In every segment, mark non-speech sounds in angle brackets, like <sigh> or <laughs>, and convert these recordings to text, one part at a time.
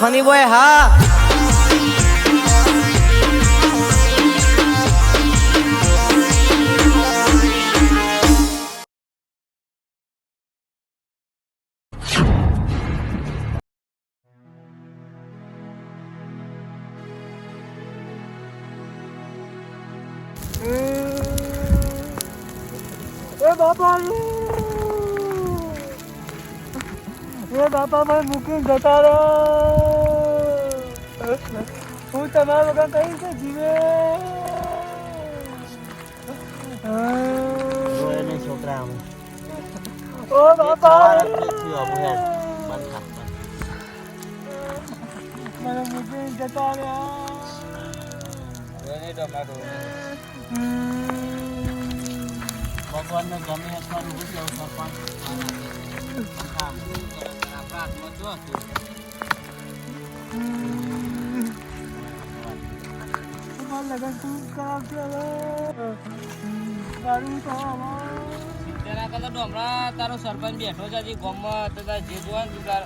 Funny boy હા બાપા મને મૂકીને જતા રહો હું તમારા વગર કઈ છે જીવે એને છોકરા આમ ઓ બાપા થયું આમ હેડ બંધ થાક મને મૂકીને જતા રહ્યા ભગવાનને ગમે એટલું હું કેવું સરપંચ ડોમરા તારો સરપંચ બેઠો છે હજી ગામમાં તો તારે જે જોવાનું તું તાર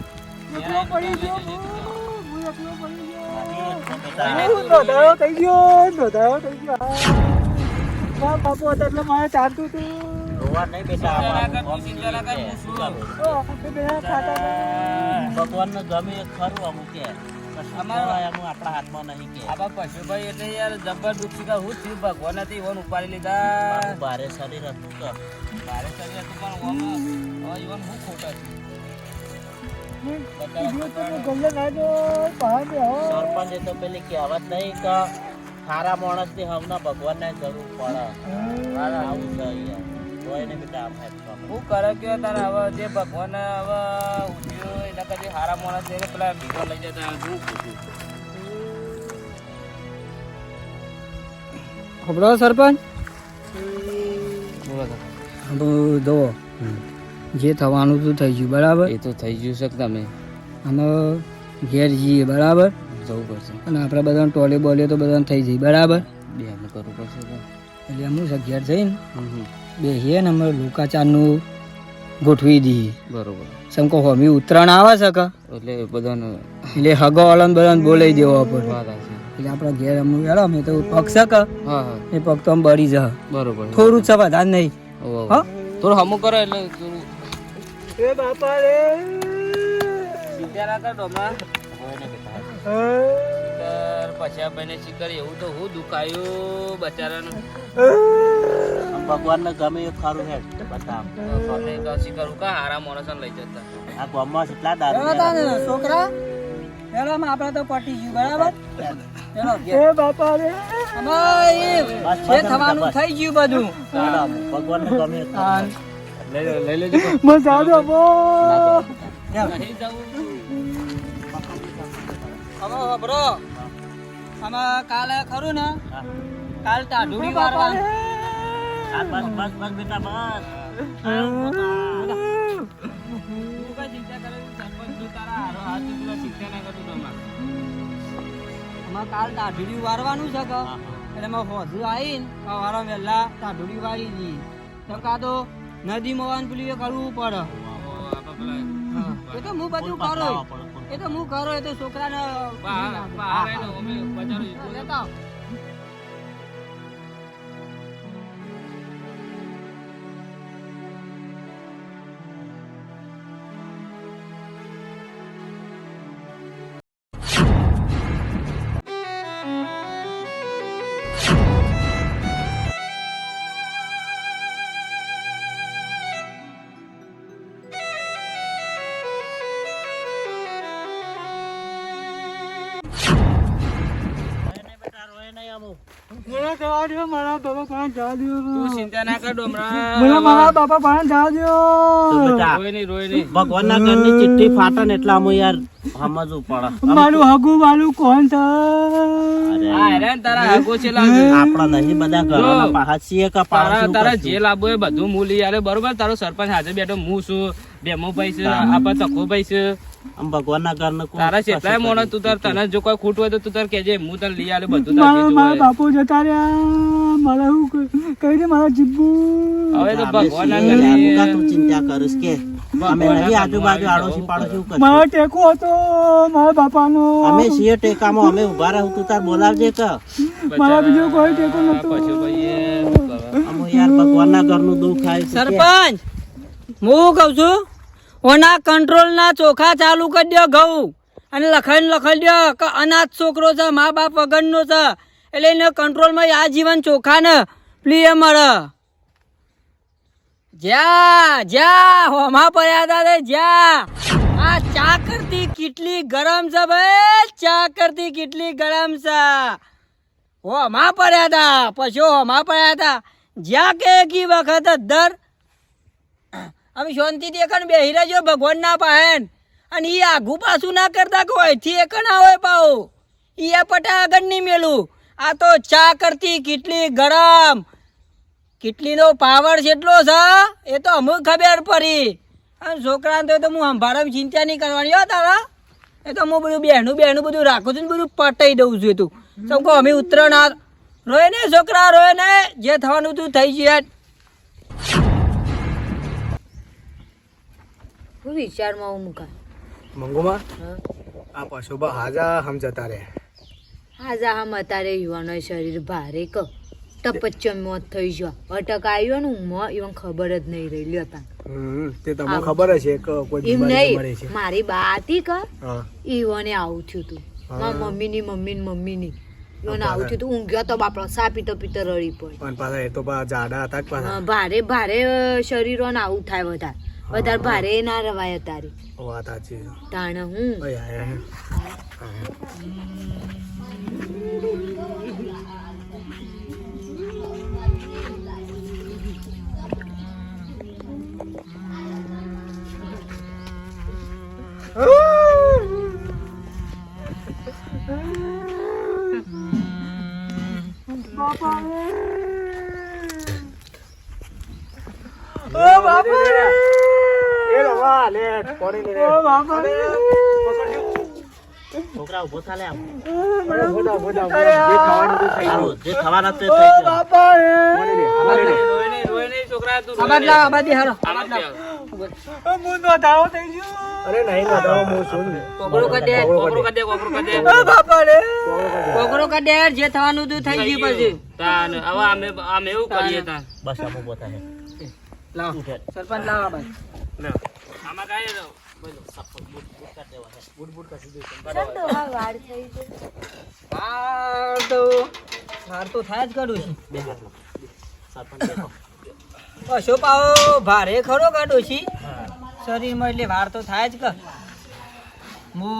થઈ ગયો થઈ ગયો હા એટલે મારે ચાલતું હતું. રોવા નહીં બેટા ના ના ગમે ખરું અમુક કે. આપણા હાથમાં નહીં કે. આપણા પશુભાઈ એટલે યાર જબર દુઃખી શીખા હું થયું? ભગવાન હતી ઈવન ઉપાડી લીધા. ભારે શરીર હતું તો. ભારે શરીર હતું પણ ઓમાં ઈવન હું ખોટા છું? તો મેં ગલ્લે ના જો બહાર બેહો. સરપંચ તો પેલી કહેવત નહીં કે સારા માણસની હમણાં ભગવાનને જરૂર પડે. આવું છે યાર તોય ને કરો. હું કરે કે તારે હવે જે ભગવાન હવે ઉઠ્યો એના કદી હારા માણસ છે પેલા ભીખો લઈ જતા હું ખબરો સરપંચ? બોલો જો જે થવાનું હતું થઈ ગયું બરાબર? એ તો થઈ ગયું છે કે તમે? અમે ઘેર જઈએ બરાબર? જવું પડશે. અને આપણે બધાને ટોલે બોલે તો બધાને થઈ જઈએ બરાબર? બે કરવું પડશે એટલે શું છે ઘેર જઈને હમ હે નંબર ને અમે લોકાચારનું ગોઠવી દઈએ બરોબર. સમકો હોમી ઉત્તરાયણ આવે છે કે? એટલે બધાને એટલે હગો વાળાને બલન બોલાવી દેવો પડે વાત એટલે આપણા ઘેર અમુક હેડો અમે તો પગ છે કે? હા હા. એ પગ તો આમ બળી જા બરોબર. થોડું છે વધારે નહીં. હા? થોડું હમું કરો એટલે એ બાપા રે. ચિંતા ના ડોમા. પછી આ ભાઈને શિખર એવું તો હું દુખાયું બચારાનું. ભગવાન ભગવાનને ગમે એ ખરું હે બતાવ. સોને કહું શિખર કા હારા માણસને લઈ જતા. આ ગામમાં કેટલા દારૂ છોકરા હેડો આપણે તો પટી ગયું બરાબર? એ બાપા રે. જે થવાનું થઈ ગયું બધું. ભગવાન ગમે. લઈ લઈ લેજો. મજા દો બો નહીં જવું હવે બરો કાલે ખરું ને. કાલ ટાઢુડી વારવાનું બસ બસ બસ બેટા બસ તું કઈ ચિંતા કરે સરપંચ તું તારા હારો હાથ એકલો ચિંતા ના કરું ડોમા આમાં કાલ ટાઢુડી વારવાનું છે કે. એટલે એમાં હોજુ આવીને વારો વહેલા ટાઢુડી વાળી દઈએ તો કાં તો નદીમાં વાન પેલું એ કરવું પડે. એ તો હું બધું કરો. એ તો હું કરો એ તો છોકરાને મારા બાપા પાસે જવા દો તું ચિંતા ના કર ડોમરા. મને મારા બાપા પાસે જવા દો તો બેટા, રોય નહીં રોય નહીં ભગવાનના ઘરની ચિઠ્ઠી ફાટે ને એટલે આમાં યાર સમજવું પડે મારું હગું વાલું કોણ છે? તારા આગો છે આપણા નહીં બધા છીએ કે તારા. જે લાભો એ બધું મૂલી યાર બરોબર તારો સરપંચ હાજર બેઠો હું છું. ડેમો છે આપા તકો છે આમ ભગવાનના ઘરનું તારા કેટલાય મોણસ તું તાર તને જો કોઈ ખૂટ હોય તો તું તાર કહેજે હું તને લઈ આલે બધું તાર જે બાપુ જતા રહ્યા. મારે શું કઈ દે મારા જીબુ. હવે તો અમે ભગવાનના છીએ, ઘરે. આનું કાં તું ચિંતા કરીશ કે અમે નહીં આજુબાજુ આડોશી પાડોશી એવું મારો ટેકો હતો મારા બાપાનો. અમે છીએ ટેકામાં અમે ઊભા રહું તું તાર બોલાવજે કે મારા બીજો કોઈ ટેકો નતો પછી ભાઈ એ શું કરે? અમે યાર ભગવાનના ઘરનું દુઃખ થાય. સરપંચ હું કહું છું? ઓના કંટ્રોલના ચોખા ચાલુ કરી દો ઘઉં. અને લખાઈને લખાઈ દો કે અનાથ છોકરો છે, મા બાપ વગરનો છે. એટલે એને કંટ્રોલમાં આ જીવન ચોખા ને પ્લીએ મળે. જ્યાં જ્યાં હોમા પડ્યા હતા તે જ્યાં. આ ચા કરતી કેટલી ગરમ છે ભાઈ, ચા કરતી કેટલી ગરમ છે. હોમા પડ્યા હતા પછી હોમા પડ્યા હતા જ્યાં કે કી વખત દર અમે શાંતિથી એકણ બેહી રહેજો, ભગવાન ના પાહેન. અને ઈ આઘું પાછું ના કરતા કે થી એક ના હોય પાઉ આ પટા આગળ નહીં મેલું. આ તો ચા કરતી કેટલી ગરમ. કેટલીનો પાવર જેટલો છે, એ તો અમુક ખબર પડી. અને છોકરાને તો એ તો હું સંભાળવા ચિંતા નહીં કરવાની. હો તારા. એ તો હું બધું બહેનું બહેનું બધું રાખું છું બધું પટાઈ દઉં છું એ તું. કહો અમે ઉત્તરાયણ આ રોય ને છોકરા, રોય ને. જે થવાનું તું થઈ ગયું હું વિચારમાં હું મુકા મંગુમાં આ પશુબા હાજા હમ જતા રે હાજા હમ અત્યારે યુવાનો શરીર ભારે ક. ટપચ્ચમ મોત થઈ ગયો અટક આવ્યો ને ઊંઘમાં ઈવન ખબર જ નહીં રહી લ્યો તા તે તમને ખબર છે કે કોઈ બીમારી મરે છે. મારી બા હતી ક ઈવને આવું થયું તું. મારા મમ્મીની મમ્મીની મમ્મીની. યોને આવું થયું તું. ઊંઘ્યો તો બાપડો સા પીતો પીતો રડી પડ પણ પાછા એ તો જાડા હતા ભારે ભારે શરીરોને આવું થાય વધારે. વધારે ભારે ના રવાય તારી. વાત સાચી. તાણ હું ઓય આયા હે. એ રવા, લે, પડી લે, લે. છોકરા ઊભો થા લે આમ. અરે, ફોટા, ફોટા, ફોટા. જે ખાવાનું તે થઈ ગયું. જે તે થઈ નહીં, નહીં, છોકરા, તું આબાદ. લાવ આમાં જ લે. અરે નહીં બતાવો હું છું ને. કોકરો કરી દે કોપરું કરી દે, કોપરું કરી દે. કોકરો કરી જે થવાનું તું થઈ ગયું પછી તાન, હવે અમે અમે એવું કરીએ તાન. બસ આમ ઊભો થા લાવ સરપંચ લાવ આબાદ. આમાં કાંઈ નહીં. વાળ થઈ છે. વાર તો વાર તો થાય જ કરું છું. બે સરપંચ ભારે ખરો કાઢું છી. શરીરમાં એટલે વાર તો થાય જ કે. હું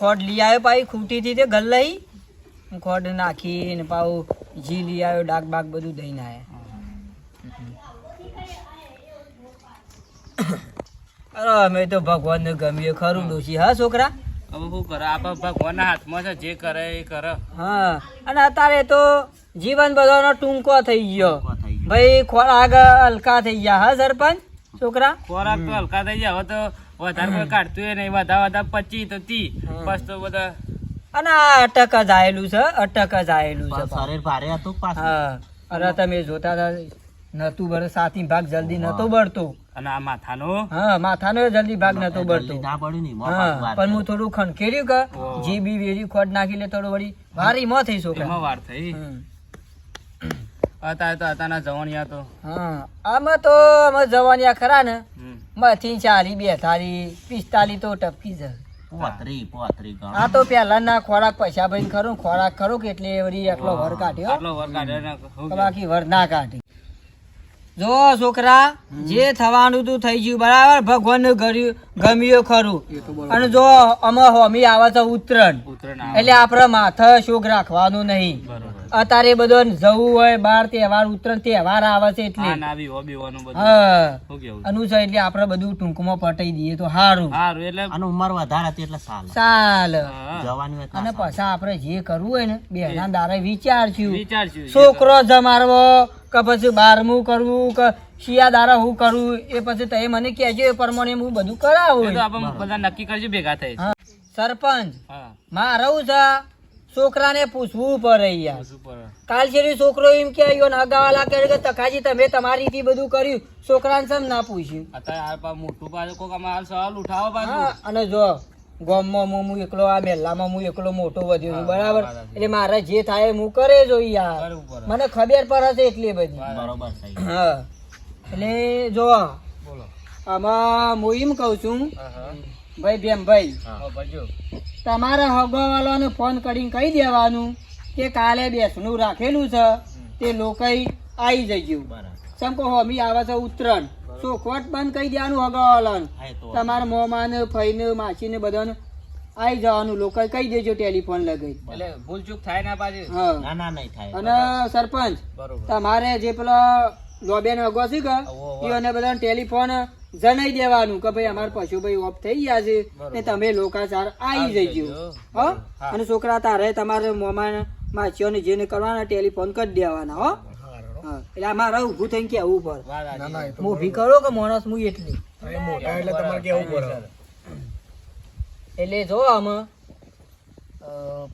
ખોડ લઈ આવ્યો પાછી ખૂટીથી તે ગલ લઈ. હું ખોડ નાખીને પાઉ જી લઈ આવ્યો ડાક બાગ બધું દઈને આવ્યા અરે અમે તો ભગવાનને ગમીએ ખરું ડોશી. હા છોકરા? હવે શું કરે? આપણે ભગવાનના હાથમાં છે જે કરે એ કરે. હા અને અત્યારે તો જીવન બધાનો ટૂંકો થઈ ગયો. ઊભો થઈ ગયો. ભાઈ ખોરાક હલકા થઈ ગયા હા સરપંચ? છોકરા? ખોરાક તો હલકા થઈ ગયા હવે તો વધારે કોઈ કાઢતું નહીં. વધારે વધારે પચી તો તી. બસ તો બધા અને આ અટક જ આયેલું છે અટક જ આયેલું છે. શરીર ભારે હતું પાછું. હા. અરે તમે જોતા હતા નતું બળ સાથી ભાગ જલ્દી નતો બળતો. અને આ માથાનો હા માથાનો જલ્દી ભાગ નતો બળતો. ના પડ્યું ને પણ હું થોડું ખણખેર્યું કે જી બી વેરી ખોટ નાખી લે થોડું વળી. વારી મો થઈ છોકરા. એમાં વાર થઈ. હતા તો હતાના જવાનિયા તો. હા આમાં તો અમે જવાનિયા ખરા ને. માંથી ચાલી બેતાલી પિસ્તાલી તો ટપકી પોતરી પોતરી આ તો પેલા ના ખોરાક પૈસા ભાઈ ખરું ખોરાક ખરું કે એટલે વળી એકલો વર કાઢ્યો? બાકી વર ના કાઢી. જો છોકરા જે થવાનું તું થઈ ગયું બરાબર? ભગવાન ગમ્યું ખરું. અને જો અમે હોમી આવે તો આવે. એટલે આપણે માથે શોક રાખવાનું નહીં. અત્યારે બધો જવું હોય બહાર તહેવાર ઉત્તરાયણ તહેવાર આવે છે એટલે. ના બી હો બધું. હા. શું કેવું? અનુસાર એટલે આપણે બધું ટૂંકમાં પટાઈ દઈએ તો સારું સારું એટલે અને ઉંમર વધારે હતી એટલે સાલ. જવાની અને. પછી આપણે જે કરવું હોય ને બેના દારે વિચારશું. વિચારશું છોકરો જમારવો કે પછી બારમું કરવું કે શિયા દારા હું કરું એ પછી તમે મને કહેજો એ પ્રમાણે હું બધું કરાવું. આપણે બધા નક્કી કરજો ભેગા થઈ સરપંચ મા મારું છે છોકરાને પૂછવું પડે યાર. કાલ છે છોકરો એમ કે આવ્યો ને હગાવાલા કરે કે તખાજી તમે તમારી થી બધું કર્યું. છોકરાને સમ ના પૂછ્યું? અત્યારે મોટું પાછું કોક અમારો સવાલ ઉઠાવો પાછું. અને જો ગામમાં હું એકલો આ મહેલામાં હું એકલો મોટો વધ્યો છું બરાબર? એટલે મારે જે થાય હું કરે જો યાર. મને ખબર પર હશે એટલી બધી. હા. એટલે જો આમાં હું એમ કહું છું ભાઈ બેમ ભાઈ. તમારા ભરજો હગવાવાલાને ફોન કરીને કહી દેવાનું કે કાલે બેસનું રાખેલું છે. તે લોકો આવી જજો બરાબર. સમકો હોમી આવે છે ઉત્તરાયણ. ચોખવટ બંધ કહી દેવાનું હગવાવાલાને હા એ તો તમારા મોમાં ને ફઈને માછીને બધાને આવી જવાનું. લોકો કહી દેજો ટેલિફોન લગાઈ એટલે ભૂલ થાય ના પાછી. ના ના નહીં થાય. અને સરપંચ તમારે જે પેલા લોબેન અગો છે કે ઓહો. બધાને ટેલિફોન જણાઈ દેવાનું કે ભાઈ અમારા પશુભાઈ ઓફ થઈ ગયા છે ને તમે લોકાચાર આવી જજો. હો? અને છોકરા તારે તમારે મોમાં માછીઓને જેને કરવાના ટેલિફોન કરી દેવાના હો? એટલે અમારે ઊભું થઈને કેવું પડે. હું ભી કરો કે માણસ હું એટલી? એટલે તમારે કેવું પડે? એટલે જો આમાં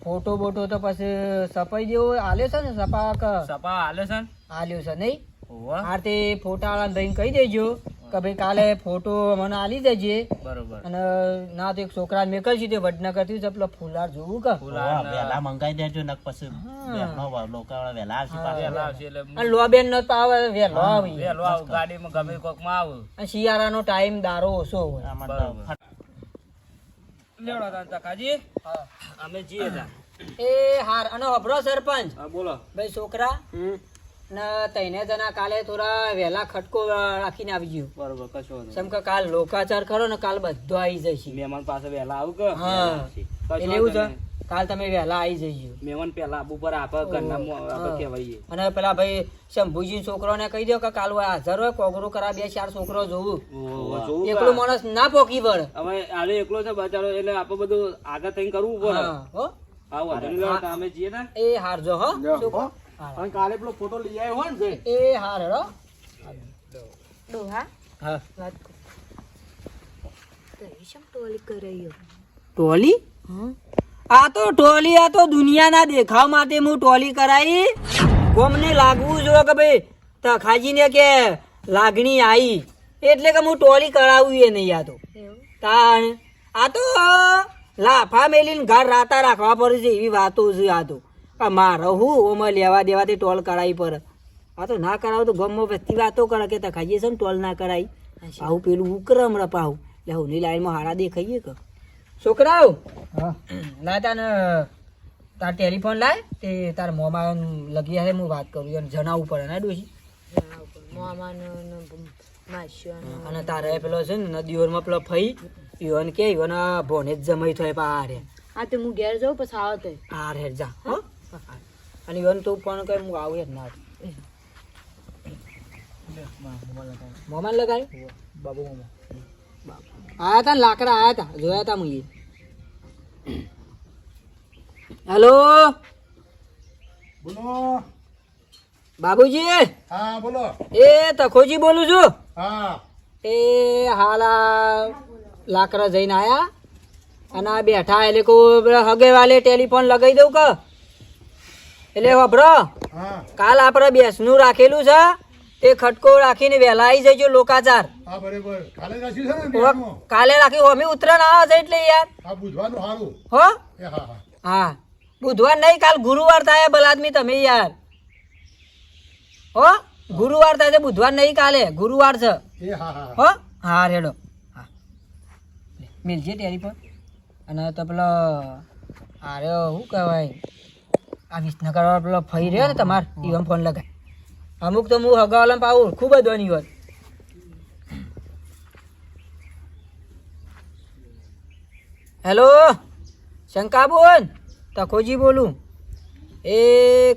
ફોટો બોટો તો પછી સપાઈ જેવો આલે છે ને સપા સપા હાલે છે ને? આલ્યો છે નહીં? ઓહો. આ તે ફોટા વાળા ભાઈ કહી દેજો કે ભાઈ કાલે ફોટો મને આલી દેજે. બરોબર. અને ના તો એક છોકરા મેં કહી દીધું વડનગરથી પેલો ફૂલાર જોવું કે? ઓવા, વેલા મંગાઈ દેજો નક પછી લોકો વેલા આવશે વેલા આવશે એટલે અને લોબેન નો તો આવે વહેલો આવી. વહેલો આવું ગાડીમાં ગમે કોકમાં આવું. અને શિયાળાનો ટાઈમ દારો ઓછો હોય. બરોબર તો ફટ- કાજી અમે જીએ તા. એ હાર અને અભરો સરપંચ. હા બોલો. ભાઈ છોકરા. ને તઈને જણા કાલે થોડા વહેલા ખટકો રાખીને આવી ગયો. બરોબર કશો વાંધો કે કાલ લોકાચાર કરો ને કાલ બધો આવી જશે. મહેમાન પાસે વહેલા આવું કે? હા. એટલે એવું છે કાલ તમે વહેલા આવી જજો. મેવન પેલા આબુ પર આપે ઘરના મો- આપણે અને પેલા ભાઈ શંભુજી છોકરોને કહી દો કે કાલ હોય હાજર હોય કોગરો કરા બે ચાર છોકરો જોવું. એકલો માણસ ના પોકી પડે હવે આરે એકલો છે બચારો એટલે આપણે બધું આગળ થઈને કરવું પડે. હો આવો નહીં અમે જઈએ ને? એ હારજો. હા. અને કાલે પેલો ફોટો લઈ આવ્યો હોય ને એ હાર હેડો ડોહા? હા. વાત કર. તો એ શેમ ટોલી કરાયો? ટોલી? આ તો ટોલી આ તો દુનિયાના દેખાવ માટે હું ટોલી કરાઈ. ગોમને લાગવું જો કે ભાઈ તખાજીને કે લાગણી આવી એટલે કે હું ટોલી કરાવું એ નહીં આ તો. તાણ. આ તો લાફા મેલીને ઘર રાતા રાખવા પડે છે એવી વાતો છે આ તો. મારે હું ઓમાં લેવા દેવાથી ટોલ કરાવી પડે આ તો ના કરાવો તો ગમો વસ્તી વાતો કરે કે ખાઈએ છે ને ટોલ ના કરાવી આવું પેલું ઉકરમ રપાવું. એટલે હું લાઈનમાં હારા દેખાઈએ કે. છોકરાઓ! ના તાને તાર ટેલિફોન લાય તે તાર મોમાં લગી હે હું વાત કરું અને જણાવવું પડે ને ડોશી. મામાનો ને માસીઓનો અને તારે પેલો છે ને નદીઓમાં પેલો ફઈ ઈવન કે ઈવન ભોને જ જમાઈ થાય પા રે હા તો હું ઘેર જાઉં પછી આવો તો હાર હેર જા હો. અને યોન તું ફોન કર હું આવું જ ના. મોમાન લગાય? બાબુ મોમાં. આયા તા લાકડા આયા તા જોયા તા મુએ હેલો? બોલો. બાબુજી? હા બોલો. એ તખોજી બોલું છું. હા. એ હાલ લાકડા જઈને આયા અને આ બેઠા એટલે કહું હગે વાલે ટેલિફોન લગાવી દઉં કે? એટલે વાપરો કાલ આપણે બેસનું રાખેલું છે તે ખટકો રાખીને વહેલા આવી જજો લોકાચાર. કાલે રાખ્યું અમે ઉત્તરાયણ આવે છે એટલે યાર. હા હો? બુધવાર નહીં કાલ ગુરુવાર થાય ભલા આદમી તમે યાર. હો? ગુરુવાર થાય છે બુધવાર નહીં કાલે. ગુરુવાર છે. હા હા રેડો. હા. મિલજે પર. અને તો પેલો આરે શું કહેવાય? આ વિસનગર પેલો ફરી રહ્યો ને તમારે ઈવન ફોન લગાય. અમુક તો હું હગાવાલા પાવું ખૂબ જ ધોની હોત હેલો? શંકાબોન? તકોજી બોલું. એ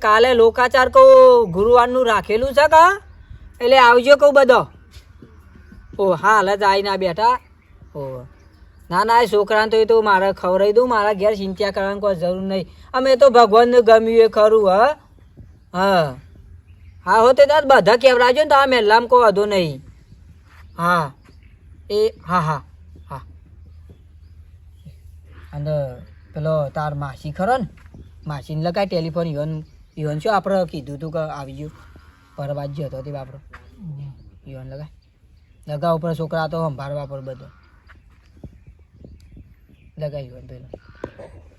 કાલે લોકાચાર કહું, ગુરુવારનું રાખેલું છે કા? એટલે આવજો કહું બધો. ઓ હાલ જ આવીને બેઠા. ઓ ના ના, એ છોકરાને તો એ તો મારે ખવડાવી દઉં મારા ઘેર ચિંતા કરવાની કોઈ જરૂર નહીં. અમે તો ભગવાનને ગમ્યું એ ખરું, હ? હા. હા, હો, તે તાર બધા કેવરાજો ને, તો આ મહેલામાં કોઈ વાંધો નહીં. હા. એ, હા હા હા. અને પેલો તાર માસી ખરો ને, માસીને લગાય ટેલિફોન યોન યોન શું આપણે કીધું તું કે આવી ગયું? પરવા જ હતો તે બાપરો ઈવન લગાય. લગાવ ઉપર છોકરા તો સંભાળવા પર બધો. લગાય હોય પેલો.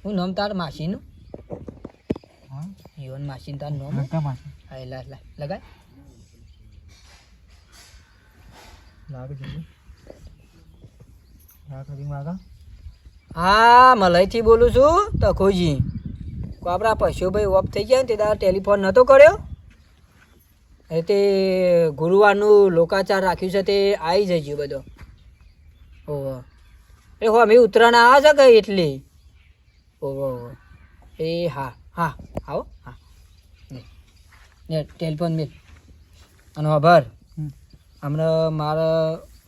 હું નામ તાર માસીનું? ઈવન માસીનું તાર નામ હા લા લા લગાય. હા મલાઈથી બોલું છું તખોજી. આપણા પશુભાઈ ઓફ થઈ ગયા ને તે ટેલિફોન નહોતો કર્યો? એ તે ગુરુવારનું લોકાચાર રાખ્યું છે તે આવી જજો બધો. ઓહો. એ હો અમે ઉત્તરાયણ આવે છે કે એટલી? ઓહો એ હા હા આવો હા. ને ટેલિફોન મેલ અને આભાર. હમણાં મારે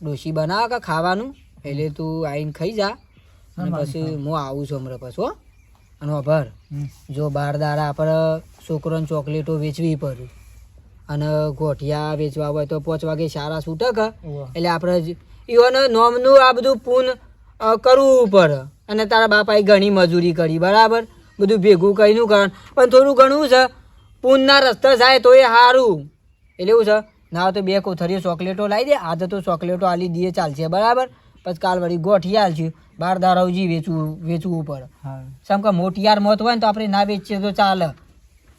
ડોશી બનાવે કે ખાવાનું? એટલે તું આવીને ખાઈ જા. અને પછી હું આવું છું હમણાં પછી હો. અને આભાર. જો બાર દાડા આપણે છોકરોને ચોકલેટો વેચવી પડે. અને ગોઠિયા વેચવા હોય તો પાંચ વાગે સારા છૂટક એટલે આપણે ઈવન નોમનું આ બધું પૂન કરવું પડે. અને તારા બાપાએ ઘણી મજૂરી કરી બરાબર? બધું ભેગું કરીને કારણ. પણ થોડું ઘણું છે પૂનના રસ્તા જાય તો એ સારું એટલે એવું છે ના તો બે કોથળીઓ ચોકલેટો લાવી દે આજે તો ચોકલેટો આલી દઈએ ચાલશે બરાબર? પછી કાલ વળી ગોઠિયા આલશે બાર દારાવજી વેચવું વેચવું પડે. સમ કે મોટિયાર મોત હોય ને તો આપણે ના વેચીએ તો ચાલે.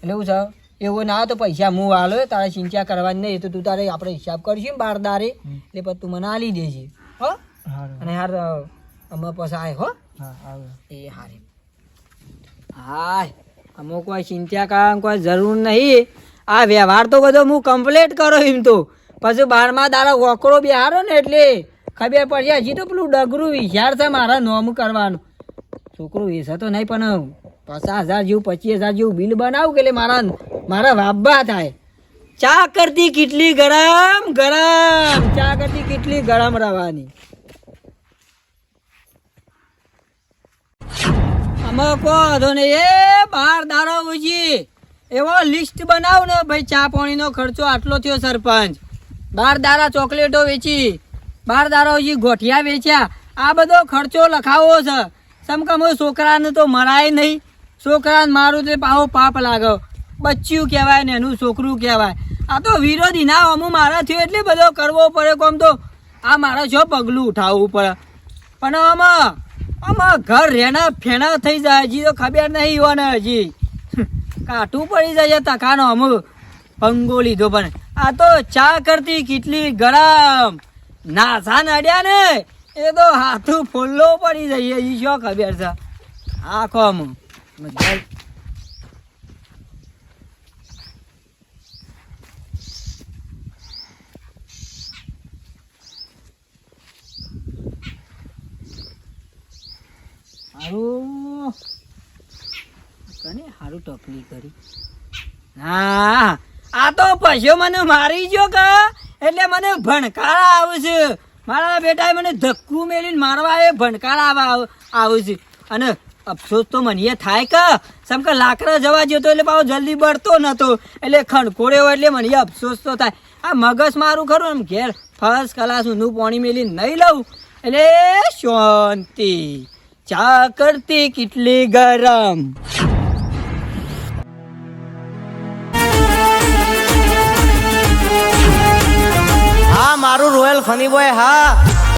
એટલે એવું છે એવું ના તો પૈસા હું આલો તારે ચિંતા કરવાની નહીં તો તું તારે આપણે હિસાબ કરશું બાર દારે. એટલે પછી તું મને આલી દેજે. હો? અને હાર અમે પછી આય હો. એ હારે. હાય અમુક કોઈ ચિંતા કરવાની કોઈ જરૂર નહીં. આ વ્યવહાર તો બધો હું કમ્પ્લીટ કરો એમ તો. પછી બારમા દાડા વોકરો બિહારો ને એટલે ખબર પડશે હજી તો પેલું ડગરું વિચાર છે મારા નોમ કરવાનું. છોકરું વેસે તો નહીં પણ પચાસ હજાર જેવું પચીસ હજાર જેવું બિલ બનાવું કે એટલે મારા મારા વાબા થાય. ચા કરતી કેટલી ગરમ ગરમ. ચા કરતી કેટલી ગરમ રવાની. અમે કહો તો ને એ બાર દારો ઉજી. એવો લિસ્ટ બનાવ ને, ભાઈ, ચા પાણીનો ખર્ચો આટલો થયો સરપંચ. બાર દારા ચોકલેટો વેચી. બાર દારા ઉજી ગોઠિયા વેચ્યા. આ બધો ખર્ચો લખાવો છે. સમકમ છોકરાને તો મરાય નહીં. છોકરાને મારું તે પાહો પાપ લાગે. બચ્ચું કહેવાય ને એનું છોકરું કહેવાય. આ તો વિરોધી ના, અમુ મારા થયો એટલે બધો કરવો પડે કોમ તો. આ મારે છો પગલું ઉઠાવવું પડે. પણ આમાં આમાં ઘર રેના ફેણા થઈ જાય હજી તો ખબર નહીં હોને હજી. <laughs> કાઠું પડી જાય તકાનો અમુક પંગો લીધો પણ. આ તો ચા કરતી કેટલી ગરમ. નાસા નડ્યા ને એ તો હાથું ફૂલ્લો પડી જઈએ એ શું ખબર છે. આખો આમ કને હારું ટપલી કરી. હા, આ તો પશુ મને મારી ગયો કે? એટલે મને ભણકાર આવે છે મારા બેટાએ મને ધક્કું મેળીને મારવા એ ભણકાર આવે છે અને અફસોસ તો મને એ થાય કે? સમ કે લાકડા જવા જતો એટલે પાછો જલ્દી બળતો નતો. એટલે ખણખોડ્યો એટલે મને અફસોસ તો થાય. આ મગજ મારું ખરું એમ ઘેર ફર્સ્ટ ક્લાસ ઊંધું પાણી મેલી નહીં લઉં. એટલે શાંતિ. ચા કરતી કેટલી ગરમ. હા મારું રોયલ ફની બોય હા.